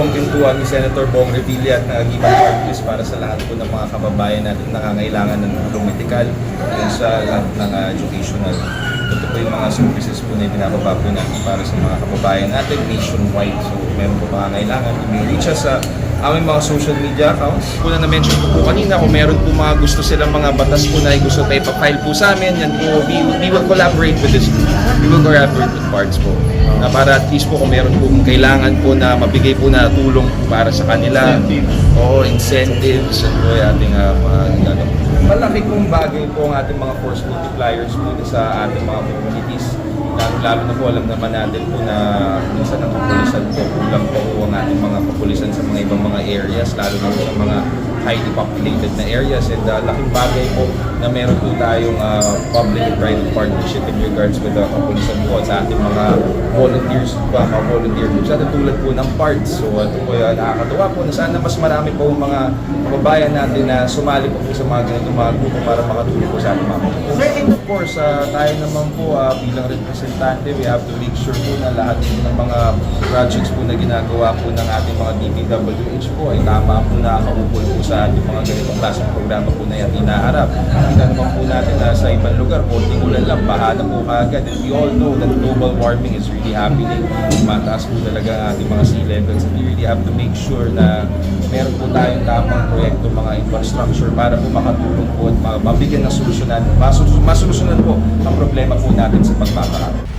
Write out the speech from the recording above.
ang pintuan ni Senator Bong Revilla at ng Party List para sa lahat po ng mga kababayan natin na nangangailangan ng tulong at sa lahat ng ah, educational. Ito po yung mga services po na pinapaba po natin para sa mga kababayan natin nationwide. So meron po mga kailangan, may reach us sa aming mga social media accounts. Una na-mention ko po kanina, kung meron po mga gusto silang mga batas po na gusto tayo pa-file po sa amin, yan po, we, we will collaborate with this group. We will collaborate with parts po. Na para at least po kung meron po kailangan po na mabigay po na tulong para sa kanila. Oo, incentives, yan po yung ating uh, mga ano. Malaki pong bagay po ang ating mga force multipliers po sa ating mga communities. Lalo, lalo na po alam naman natin po na minsan ang areas, lalo na sa mga highly populated na areas. And uh, laking bagay po na meron po tayong uh, public and private partnership in regards with the kapulisan po sa ating mga volunteers po, mga volunteer groups at tulad po ng parts. So ito po yung nakakatuwa po na sana mas marami po ang mga kababayan natin na sumali po, po sa mga ganitong mga grupo para makatulong po sa ating mga kapulisan. And of course, uh, tayo naman po uh, bilang representante, we have to make sure po na lahat ng mga projects po na ginagawa po ng ating mga DPWH po ay tama po na po sa ating mga ganitong klaseng programa po na yan inaharap. Kita naman po natin na sa ibang lugar, konting ulan lang, baha na po kaagad. And we all know that global warming is really happening. Mataas po talaga ating mga sea levels. And we really have to make sure na meron po tayong tamang proyekto, mga infrastructure para po makatulong po at ma- mabigyan ng solusyonan, masolusyonan po ang problema po natin sa pagpapakarami.